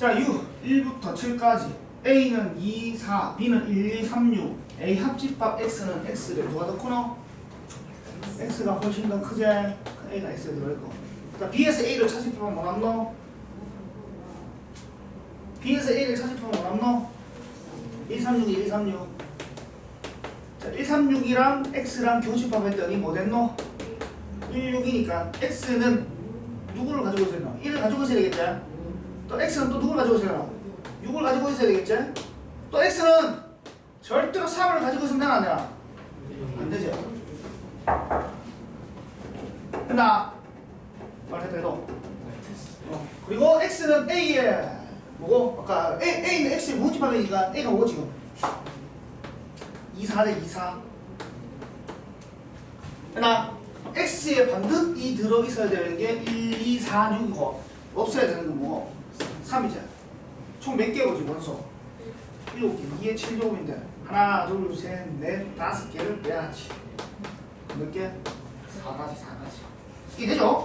자, U 1부터 7까지 A는 2, 4, B는 1, 2, 3, 6 A 합집합 X는 X를 누가 더 크노? X가 훨씬 더 크지? A가 X에 들어있고 자, B에서 A를 차집하면 뭐 남노? B에서 A를 차집하면 뭐 남노? 1, 3, 6, 1, 3, 6 자, 1, 3, 6이랑 X랑 교집합했더니 뭐 됐노? 1, 6이니까 X는 누구를 가지고 되나? 1을 가지고 있어야 되겠지? 또 X는 또 누구를 가지고 되나? 6을 가지고 있어야 되겠지? 또 X는 절대로 3을 가지고 있으면 되나 안 되나? 안 되죠. 됐나? 말했다 해도. 어. 그리고 X는 A에 뭐고? 아까 A, A는 X의 모집하니까 A가 뭐고 지금? 2, 4대 2, 4. 됐나? X에 반드시 들어 있어야 되는 게 1, 2, 4, 6이고 없어야 되는 건 뭐? 3이죠. 총몇 개고 지금 원소? 7개. 2에 7제곱인데 하나, 둘, 셋, 넷, 다섯 개를 빼야지. 몇 개? 4가지, 4가지. 이게 되죠?